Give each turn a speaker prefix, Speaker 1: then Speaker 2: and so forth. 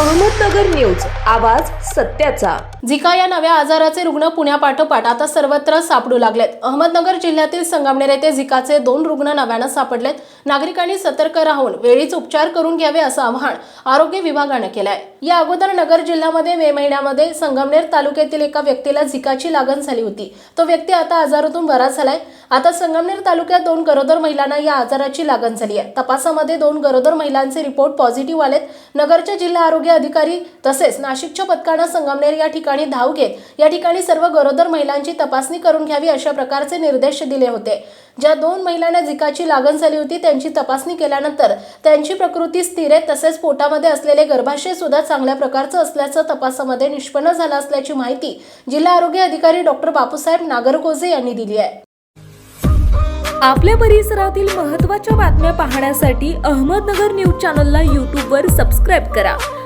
Speaker 1: Ahmednagar news आवाज सत्याचा.
Speaker 2: झिका या नव्या आजाराचे रुग्ण पुण्यापाठोपाठ आता सर्वत्र सापडू लागलेत. अहमदनगर जिल्ह्यातील संगमनेर येथे झिकाचे दोन रुग्ण नव्यानं सापडलेत. नागरिकांनी सतर्क राहून वेळीच उपचार करून घ्यावे असं आवाहन आरोग्य विभागानं केलं आहे या अगोदर नगर जिल्ह्यामध्ये मे महिन्यामध्ये संगमनेर तालुक्यातील एका व्यक्तीला झिकाची लागण झाली होती. तो व्यक्ती आता आजारातून बरा झालाय. आता संगमनेर तालुक्यात दोन गरोदर महिलांना या आजाराची लागण झाली आहे तपासामध्ये दोन गरोदर महिलांचे रिपोर्ट पॉझिटिव्ह आलेत. नगरच्या जिल्हा आरोग्य अधिकारी तसेच नाशिकच्या पथकानं संगमनेर या ठिकाणी धाव घेत या ठिकाणी सर्व गरोदर महिलांची तपासणी करून घ्यावी अशा प्रकारचे निर्देश दिले होते. ज्या दोन महिलांना झिकाची लागण झाली होती त्यांची तपासणी केल्यानंतर त्यांची प्रकृती स्थिर आहे तसेच पोटामध्ये असलेले गर्भाशय सुद्धा चांगल्या प्रकारचं असल्याचं तपासामध्ये निष्पन्न झालं असल्याची माहिती जिल्हा आरोग्य अधिकारी डॉक्टर बापूसाहेब नागरकोजे यांनी दिली आहे.
Speaker 1: आपल्या परिसरातील महत्त्वाच्या बातम्या पाहण्यासाठी अहमदनगर न्यूज चॅनलला यूट्यूबवर सबस्क्राईब करा.